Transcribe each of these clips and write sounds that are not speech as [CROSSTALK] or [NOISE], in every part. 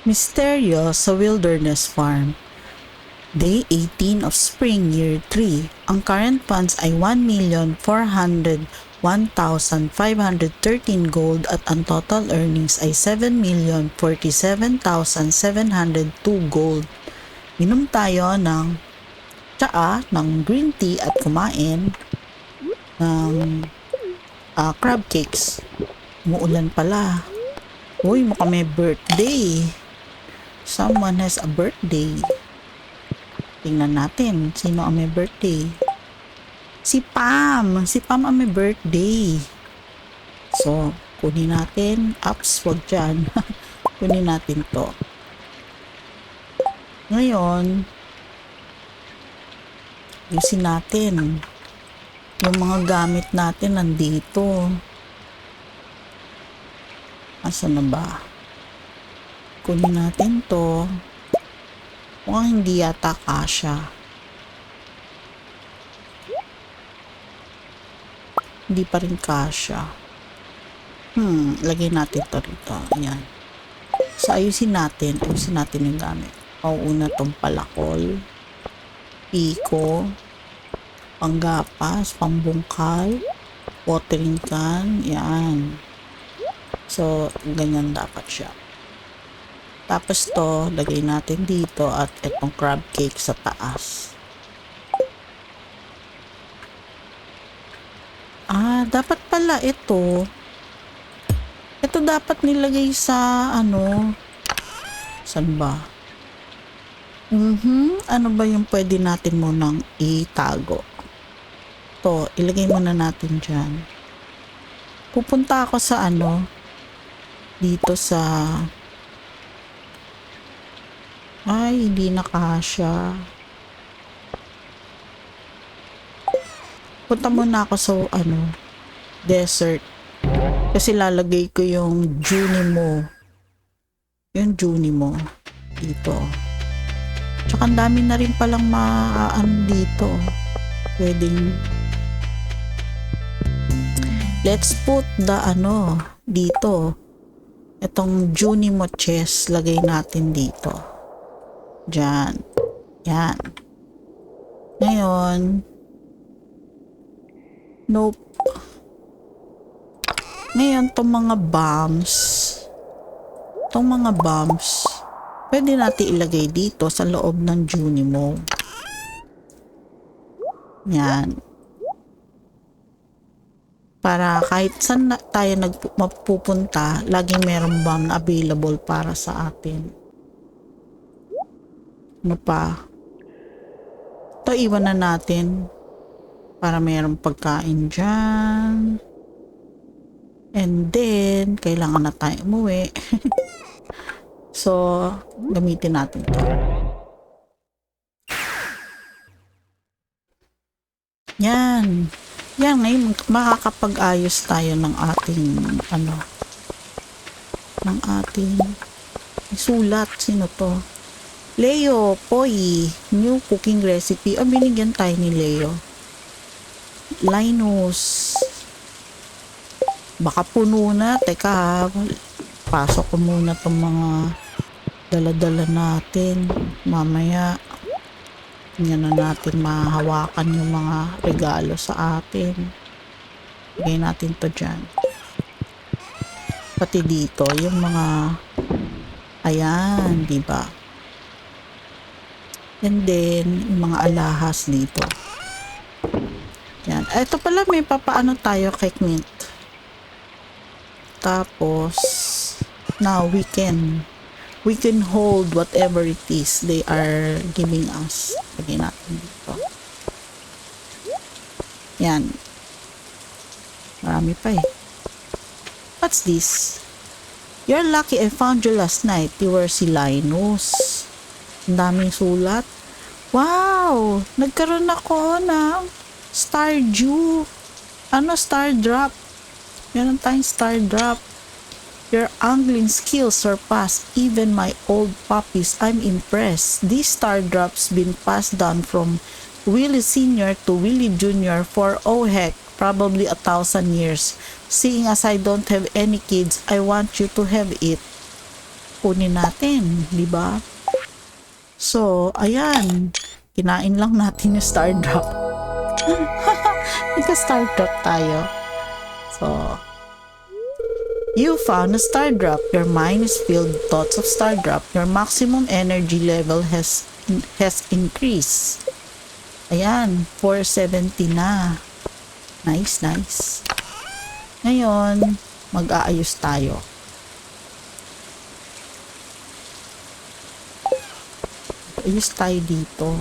Misteryo sa Wilderness Farm. Day 18 of Spring Year 3. Ang current funds ay 1,401,513 gold at ang total earnings ay 7,047,702 gold. Minom tayo ng tsaa, ng green tea at kumain ng ah, crab cakes. Muulan pala. Uy, mukhang may birthday. Someone has a birthday. Tingnan natin, sino ang may birthday. Si Pam! Si Pam ang may birthday. So, kunin natin. Ups, wag dyan. [LAUGHS] kunin natin to. Ngayon, ayusin natin. Yung mga gamit natin nandito. Asa na ba? Kunin natin to. Mukhang hindi yata kasha. Hindi pa rin kasha. Hmm, lagay natin to rito. Ayan. So, ayusin natin. Ayusin natin yung gamit. Mauuna tong palakol. Piko. Panggapas. Pambungkal. Watering can. Yan. So, ganyan dapat siya. Tapos to, lagay natin dito at itong crab cake sa taas. Ah, dapat pala ito. Ito dapat nilagay sa ano? San ba? Mhm, ano ba yung pwede natin munang itago? To, ilagay muna natin dyan. Pupunta ako sa ano? Dito sa ay, hindi na kasha. Punta muna ako sa, ano, desert. Kasi lalagay ko yung Junimo. Yung Junimo. Dito. Tsaka ang dami na rin palang maaan dito. Pwedeng Let's put the ano dito. Itong Junimo chest lagay natin dito. Diyan. Yan. Ngayon, nope. Ngayon, itong mga bombs, itong mga bombs, pwede natin ilagay dito sa loob ng Junimo. Yan. Para kahit saan na tayo nagpu- mapupunta, laging merong bomb na available para sa atin. Ano pa? Ito iwan na natin para mayroong pagkain dyan. And then, kailangan na tayo umuwi. [LAUGHS] so, gamitin natin to. Yan. Yan, ngayon makakapag-ayos tayo ng ating ano ng ating sulat. Sino to? Leo, Poi, new cooking recipe. Ah, binigyan tayo ni Leo. Linus. Baka puno na. Teka. Pasok ko muna itong mga dala-dala natin. Mamaya, hindi na natin mahawakan yung mga regalo sa atin. Lagay natin to dyan. Pati dito, yung mga ayan, di ba? And then, yung mga alahas dito. Yan. Ito pala, may papaano tayo kay Mint. Tapos, now we can we can hold whatever it is they are giving us. Lagay natin dito. Yan. Marami pa eh. What's this? You're lucky I found you last night. You were si Linus. Ang daming sulat. Wow! Nagkaroon ako ng Star Dew. Ano Star Drop? Meron tayong Star Drop. Your angling skills surpass even my old puppies. I'm impressed. These star drops been passed down from Willie Sr. to Willie Jr. for oh heck, probably a thousand years. Seeing as I don't have any kids, I want you to have it. kunin natin, di ba? So, ayan. Kinain lang natin yung star drop. [LAUGHS] Nagka-star drop tayo. So, you found a star drop. Your mind is filled with thoughts of star drop. Your maximum energy level has has increased. Ayan, 470 na. Nice, nice. Ngayon, mag-aayos tayo. Ayos tayo dito.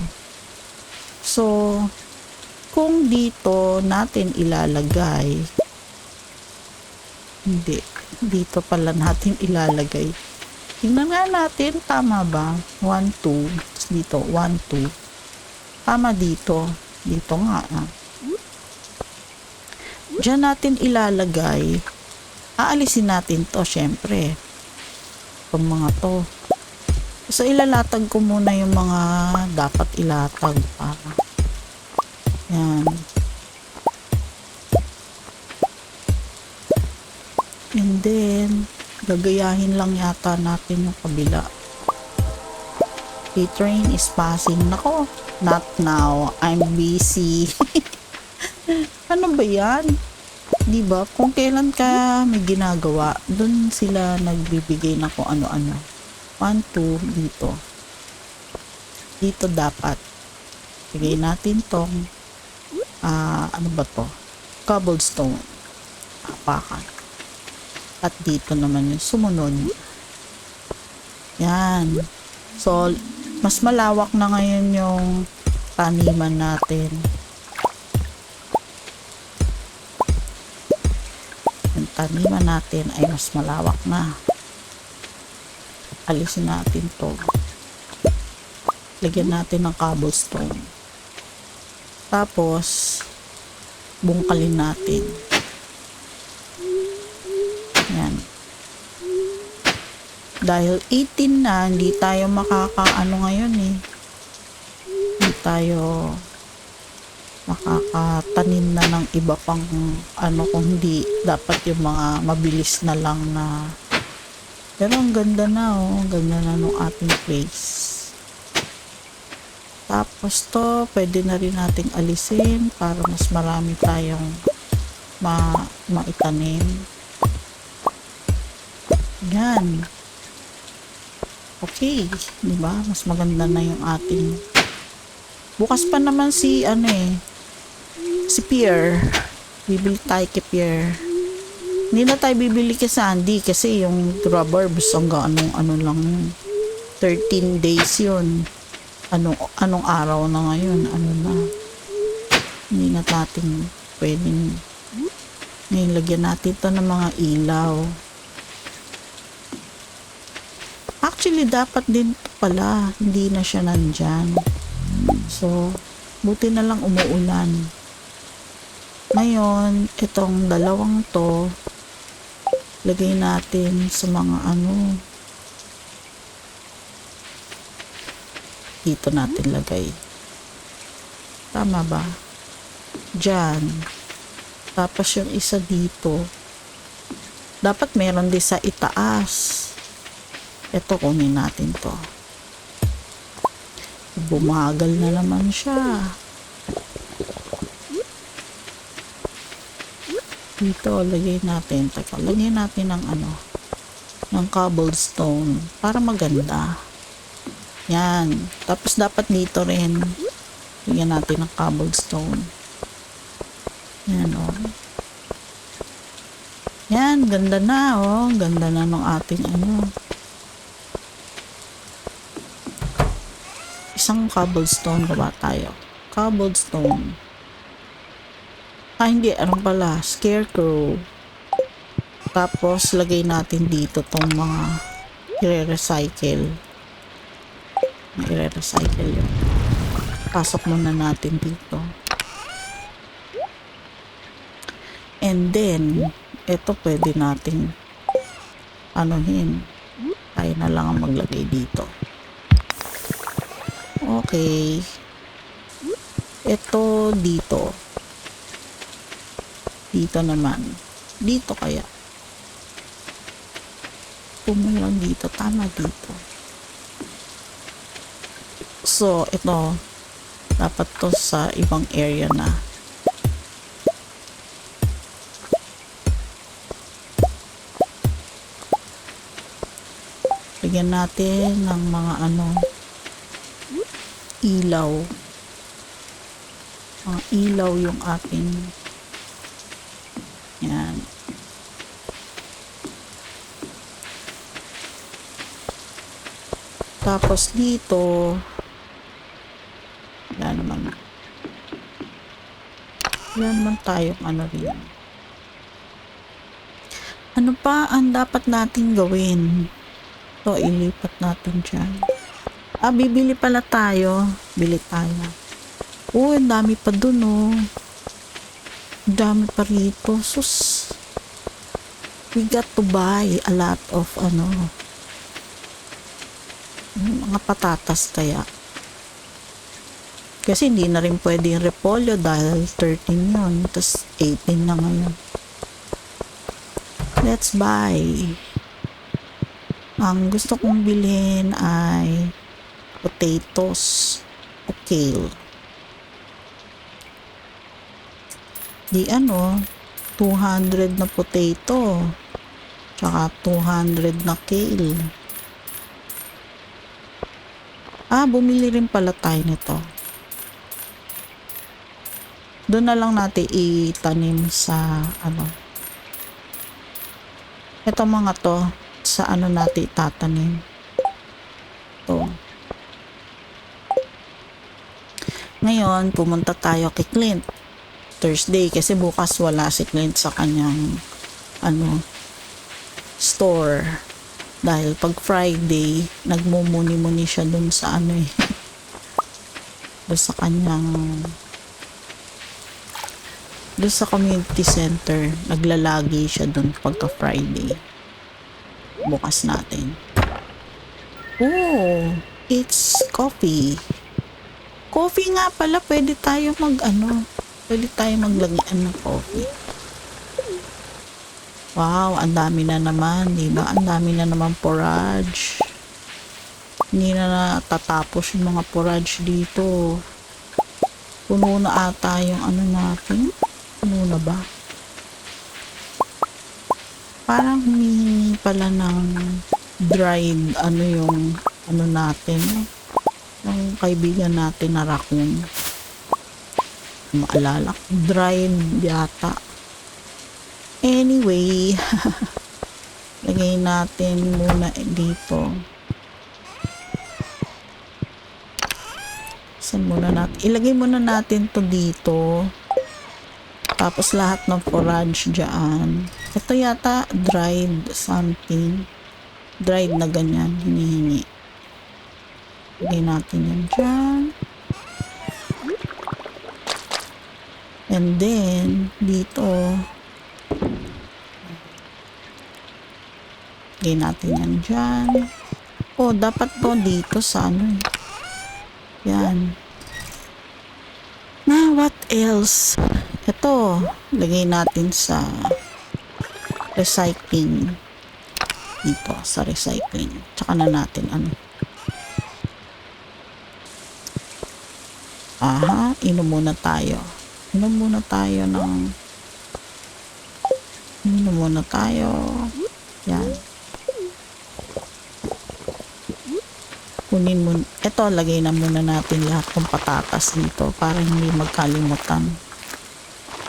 So, kung dito natin ilalagay, hindi, dito pala natin [LAUGHS] ilalagay. Tingnan nga natin, tama ba? 1, 2, Tapos dito, 1, 2. Tama dito. Dito nga. Ah. Diyan natin ilalagay. Aalisin natin to, syempre. Itong mga to. So, ilalatag ko muna yung mga dapat ilatag para. Yan. And then, gagayahin lang yata natin yung kabila. The train is passing. Nako, not now. I'm busy. [LAUGHS] ano ba yan? Di ba? Kung kailan ka may ginagawa, dun sila nagbibigay na kung ano-ano. 1, 2, dito. Dito dapat. Bigay natin tong ah ano ba to? Cobblestone. Apakan. At dito naman yung sumunod. Yan. So, mas malawak na ngayon yung taniman natin. Yung taniman natin ay mas malawak na. Alisin natin to. Lagyan natin ng cobblestone. Tapos, bungkalin natin. Yan. Dahil 18 na, hindi tayo makakaano ngayon eh. Hindi tayo makakatanim na ng iba pang ano kung hindi dapat yung mga mabilis na lang na pero ang ganda na oh. Ang ganda na nung ating place. Tapos to pwede na rin nating alisin para mas marami tayong ma maitanim. Yan. Okay di ba? Mas maganda na yung ating bukas pa naman si ano eh si Pierre. Bibili tayo kay Pierre. Hindi na tayo bibili kay Sandy kasi yung rubberbs hanggang anong ano lang yun. 13 days yun. Anong, anong araw na ngayon? Ano na? Hindi na natin pwedeng ngayon lagyan natin to ng mga ilaw. Actually, dapat din pala. Hindi na siya nandyan. So, buti na lang umuulan. Ngayon, itong dalawang to, lagay natin sa mga ano, dito natin lagay. Tama ba? Diyan. Tapos yung isa dito, dapat meron din sa itaas. Ito, kunin natin to. Bumagal na naman siya. Dito lagay natin. Teka lagay natin ng ano ng cobblestone para maganda. Yan. Tapos dapat dito rin lagyan natin ng cobblestone yan o oh. yan ganda na oh. Ganda na ng ating ano. Isang cobblestone gawa tayo. Cobblestone Ah, hindi. Ano pala? Scarecrow. Tapos, lagay natin dito tong mga i-recycle. I-recycle yun. Pasok muna natin dito. And then, ito pwede nating anuhin. Tayo na lang ang maglagay dito. Okay. Ito dito dito naman dito kaya kumulang dito. Tama dito. So, ito. Dapat to sa ibang area na. Bigyan natin ng mga ano ilaw. Mga ilaw yung ating yan. Tapos dito wala naman wala naman tayong ano rin. Ano pa ang dapat natin gawin? So, ilipat natin dyan. Ah, bibili pala tayo. Bili tayo. Oh, ang dami pa dun, oh. Ang dami pa rito. Sus. We got to buy a lot of, ano, mga patatas kaya. Kasi hindi na rin pwede yung repolyo dahil 13 yun. Tapos 18 na ngayon. Let's buy. Ang gusto kong bilhin ay potatoes o kale. Di ano, 200 na potato. Tsaka 200 na kale. Ah, bumili rin pala tayo nito. Doon na lang natin itanim sa ano. Ito mga to, sa ano natin itatanim. To. Ngayon, pumunta tayo kay Clint. Thursday kasi bukas wala si Clint sa kanyang ano store dahil pag Friday nagmumuni-muni siya dun sa ano eh. [LAUGHS] Dun sa kanyang dun sa community center naglalagi siya dun pagka Friday. Bukas natin. Oh it's coffee. Coffee nga pala pwede tayo mag ano pwede tayo maglagyan ng coffee Wow, ang dami na naman, di ba? Ang dami na naman porridge. Hindi na natatapos yung mga porridge dito. Puno na ata yung ano natin. Puno na ba? Parang humihingi pala ng dried ano yung ano natin. Yung kaibigan natin na raccoon. Maalala dried yata. Anyway, [LAUGHS] lagay natin muna dito. Saan muna natin? Ilagay muna natin to dito. Tapos lahat ng forage dyan. Ito yata dried something. Dried na ganyan, hinihingi. Lagay natin yan dyan. And then, dito, Lagay natin yan dyan. Oh, dapat to dito sa ano eh. Yan. Na, what else? Ito, lagay natin sa recycling. Dito, sa recycling. Tsaka na natin ano. Aha, inom muna tayo. Inom muna tayo ng inom muna tayo. Yan. Kunin mo, eto lagay na muna natin lahat ng patatas dito para hindi magkalimutan.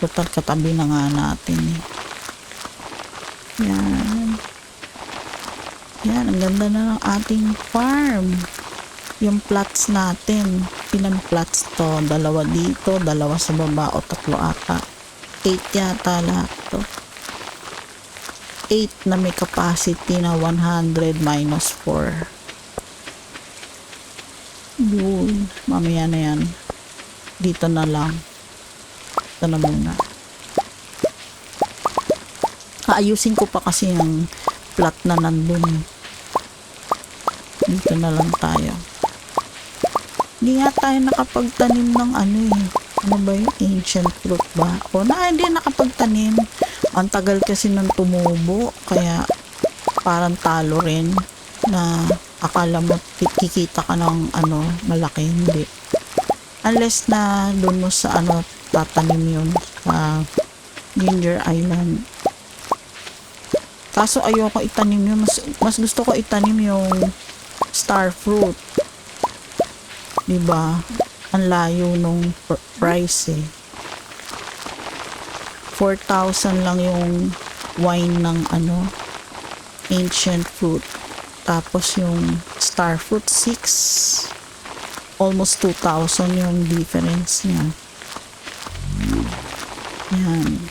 Total katabi na nga natin. Eh. yan. Yan ang ganda na ng ating farm. Yung plots natin. Ilang plots to? Dalawa dito dalawa sa baba o tatlo ata. 8 yata lahat to. 8 na may capacity na 100 minus 4 yun. Mamaya na yan. Dito na lang. Ito na muna. Kaayusin ko pa kasi yung plot na nandun. Dito na lang tayo. Hindi nga tayo nakapagtanim ng ano eh. Ano ba yung ancient fruit ba? O na, hindi nakapagtanim. Ang tagal kasi nang tumubo. Kaya parang talo rin na akala mo ki- kikita ka ng ano malaki hindi. Unless na doon mo sa ano tatanim yun sa Ginger Island. Kaso ayoko itanim yun. Mas, mas gusto ko itanim yung star fruit. Diba? Ang layo nung pr- price eh. 4,000 lang yung wine ng ano ancient fruit tapos yung star fruit 6 almost 2,000 yung difference niya. Yan.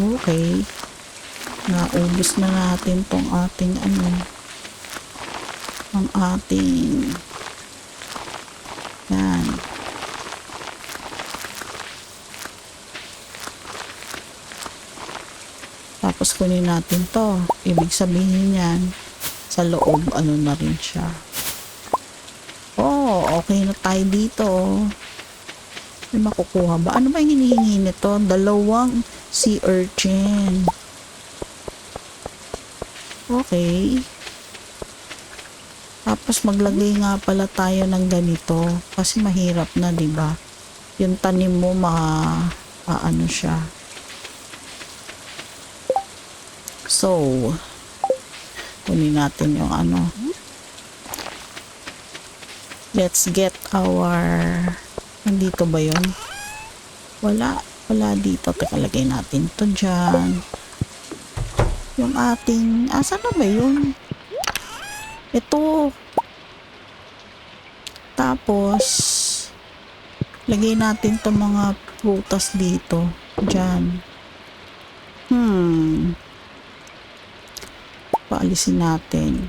Okay. Naubos na natin tong ating ano ang ating yan Kunin natin to. Ibig sabihin yan, sa loob, ano na rin siya. Oh, okay na tayo dito. May makukuha ba? Ano ba yung hinihingi nito? Dalawang sea urchin. Okay. Tapos maglagay nga pala tayo ng ganito kasi mahirap na, 'di ba? Yung tanim mo ma ano siya, So, kunin natin yung ano. Let's get our... Nandito ba yun? Wala. Wala dito. Teka, lagay natin to dyan. Yung ating... Asa na ba yun? Ito. Tapos, lagay natin to mga prutas dito. Dyan. Hmm paalisin natin.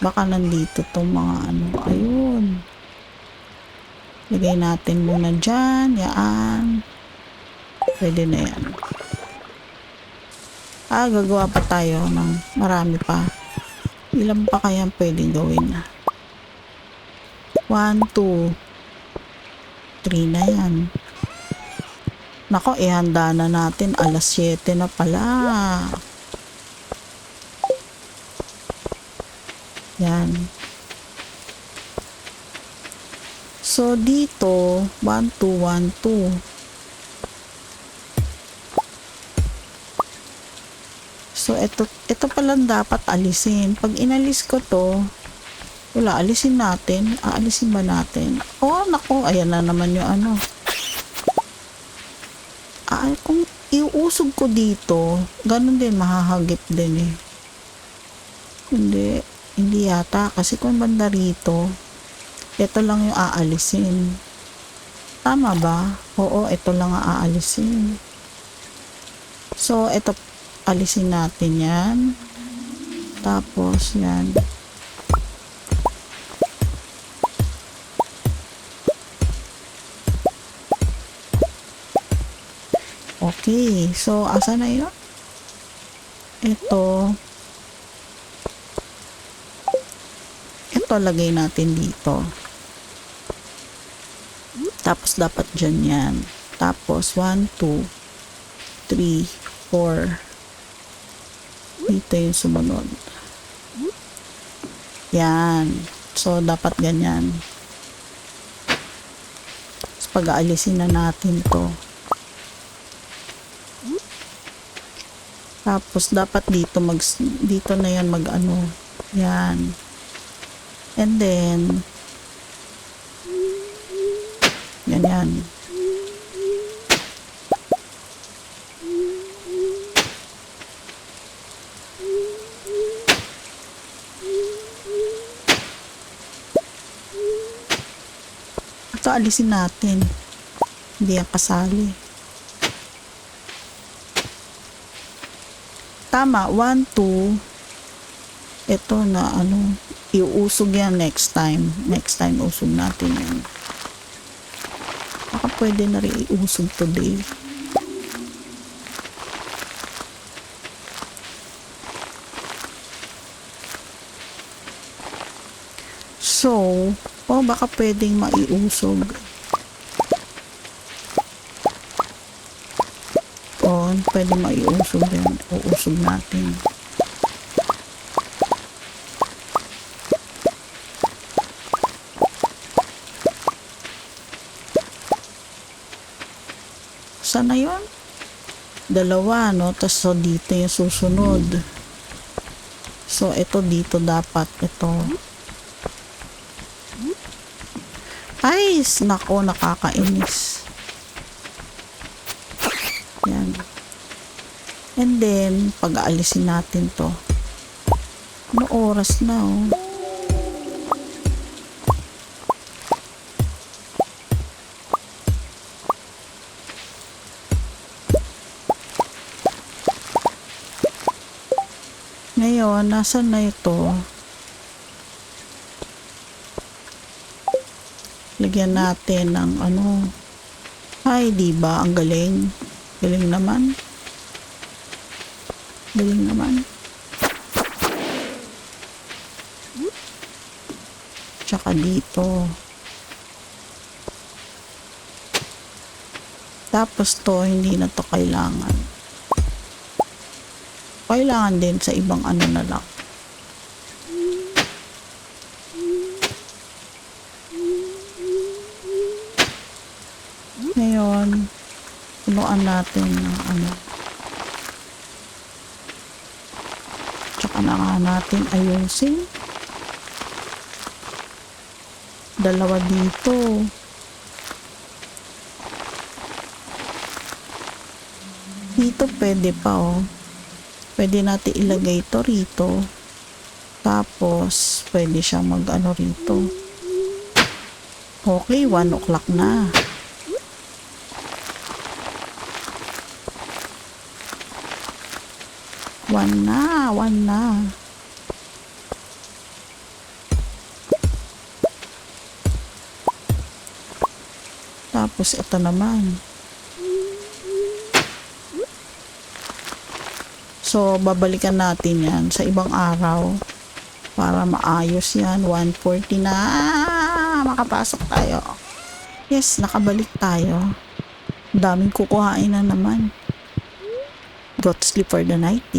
Baka nandito tong mga ano. Ayun. Lagay natin muna dyan. Yaan. Pwede na yan. Ah, gagawa pa tayo ng marami pa. Ilan pa kaya pwedeng gawin? 1, 2, 3 na yan. Nako, ihanda na natin. Alas 7 na pala. Yan. So, dito, 1, 2, 1, 2. So, ito, ito palang dapat alisin. Pag inalis ko to, wala, alisin natin. Aalisin ba natin? Oh, nako, ayan na naman yung ano. Ah, kung iusog ko dito, ganun din, mahahagip din eh. Hindi. Hindi yata. Kasi kung banda rito, ito lang yung aalisin. Tama ba? Oo, ito lang ang aalisin. So, ito, alisin natin yan. Tapos, yan. Okay. So, asa na yun? Ito, ito lagay natin dito? Tapos dapat dyan yan. Tapos 1, 2 3, 4 dito yung sumunod. Yan. So dapat ganyan. So, pag-aalisin na natin to. Tapos dapat dito mag dito na yan mag ano yan And then, ganyan. Ito alisin natin. Hindi yan kasali. Tama, 1, 2, ito na ano, iuusog yan next time. Next time usog natin yan. Baka pwede na rin iusog today. So, oh baka pwedeng maiusog. Oh, pwede maiusog yan. Uusog natin. Sana yon? Dalawa, no? Tapos so, dito yung susunod. So, ito dito dapat. Ito. Ay, nako, nakakainis. Yan. And then, pag-aalisin natin to. Ano oras na, oh? Ngayon, nasan na ito? Lagyan natin ng ano. Ay, di ba Ang galing. Galing naman. Galing naman. Tsaka dito. Tapos to, hindi na to kailangan. Kailangan din sa ibang ano na lang. Ngayon, punuan natin ng ano. Tsaka na nga natin ayusin. Dalawa dito. Dito pwede pa oh. Pwede natin ilagay ito rito. Tapos, pwede siyang mag ano rito. Okay, 1 o'clock na. One na, one na. Tapos ito naman. So, babalikan natin yan sa ibang araw para maayos yan. 140 na. Ah, makapasok tayo. Yes, nakabalik tayo. Daming kukuhain na naman. Got sleep for the night. Yes.